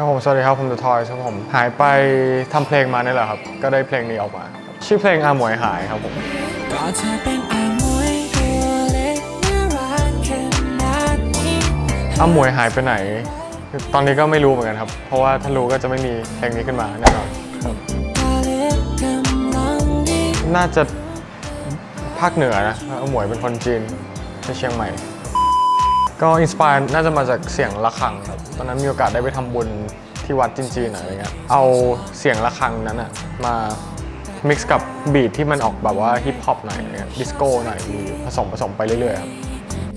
ครับผม สวัสดีครับ ผมเดอะทอยครับผม หายไปทำเพลงมานี่แหละครับ ก็ได้เพลงนี้ออกมาครับชื่อเพลงอาหมวยหายครับผมก็เธอเป็นอามวยตัวเล็กน่ารักขนาดนี้อาหมวยหายไปไหนคือตอนนี้ก็ไม่รู้เหมือนกันครับ เพราะว่าถ้ารู้ก็จะไม่มีเพลงนี้ขึ้นมาแน่นอนครับตาเล็กกำลังดีน่าจะภาคเหนือนะอาหมวยเป็นคนจีนที่เชียงใหม่ ก็อินสปายน่าจะมาจากเสียงะระฆังครับตอนนั้นมีโอกาสได้ไปทำบุญที่วัดจีนๆหน่อยอะไรเงี้ยเอาเสียงะระฆังนั้นอะมา mix กับบีทที่มันออกแบบว่าฮิปฮอปหน่อยเงี้ยดิสโก้หน่อยผสมผสมไปเรื่อยๆครับ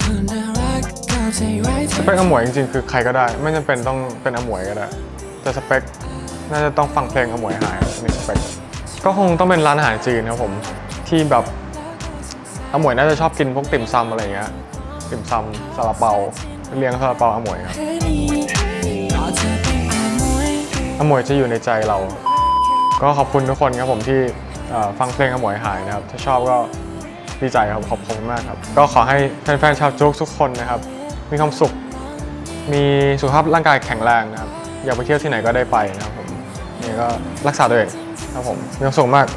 คนน่ารักเข้าใจไว้เธสเปคอมวยจริงๆคือใครก็ได้ ไม่จำเป็นต้องเป็นอมวยก็ได้ แต่สเปคน่าจะต้องฟังเพลงอมวยหายมีสเปคก็คงต้องเป็นร้านอาหารจีนครับผมที่แบบอมวยน่าจะชอบกินพวกติ่มซำอะไรเงี้ย ติ่มซำซาลาเปาเลี้ยงซาลาเปาอหมวยครับอามวยอหมวยจะอยู่ในใจเรา ก็ขอบคุณทุกคนครับผมที่ฟังเพลงอหมวยหายนะครับ ถ้าชอบก็ดีใจครับขอบคุณมากครับ ก็ขอให้แฟนๆชาวจ๊กทุกคนนะครับ มีความสุข มีสุขภาพร่างกายแข็งแรงนะครับ อยากไปเที่ยวที่ไหนก็ได้ไปนะครับผมนี่ก็รักษาตัวเองครับผมมีความสุขมาก